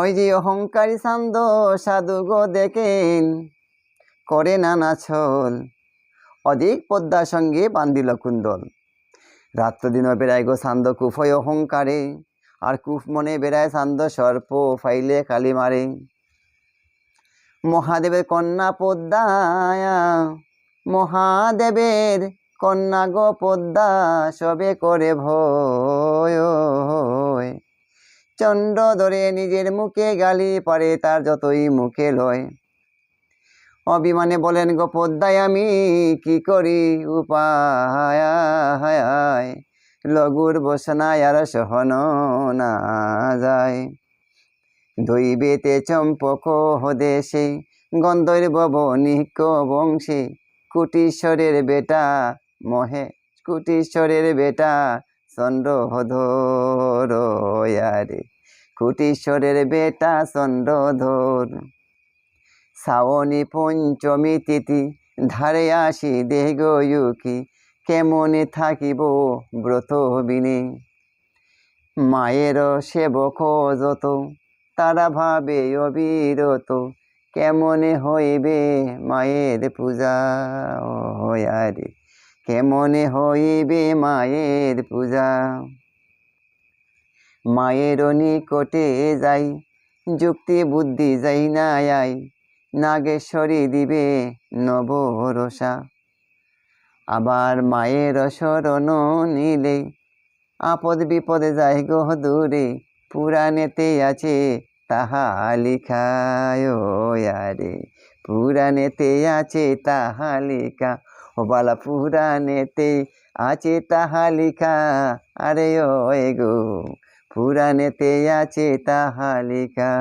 ওই যে অহংকারী সান্দ সাধু গো দেখেন, করে নানা ছল। অধিক পদ্মার সঙ্গে বান্দিল কুন্দল। রাত্র দিন বেড়ায় গো সান্দ কুফয় অহংকারে, আর কুফ মনে বেড়ায় সান্দ সর্প ফাইলে কালি মারে। মহাদেবের কন্যা পদ্মায়া, মহাদেবের কন্যা গো পদ্মা সবে করে ভয়। চন্দ্র ধরে নিজের মুখে গালি পারে তার যতই মুখে লয়। অভিমানে বলেন গোপদ্দায় আমি কি করি? উপায় লঘুর বসনায় আর সহন না যায়। দৈবেতে চম্পক হদেশে গন্ধর্ব নিক বংশে কুটিশ্বরের বেটা মহে, কুটিশ্বরের বেটা চন্দ্রধর রে কুটিশ্বরের বেটা চন্দ্রধর। শ্রাবণী পঞ্চমী তিথি, ধারে আসি দেহ ইউকি, কেমনে থাকিব ব্রত বিনে? মায়ের সেবক যত, তারা ভাবে অবিরত, কেমনে হইবে মায়ের পূজা রে কেমনে হইবে মায়ের পূজা? মায়ের নিকটে যাই, যুক্তি বুদ্ধি যাই না নাগেশ্বরী দিবে নব নবরসা। আবার মায়ের শরণ নিলে আপদ বিপদে যাই গো দূরে, পুরাণেতে আছে তাহা লিখায় রে পুরাণেতে আছে তাহা লিখা, ও বালা পুরাণেতে আছে তাহা লিখা, আরে ও গো। পুরাণেতে আছে তাহা লিখা।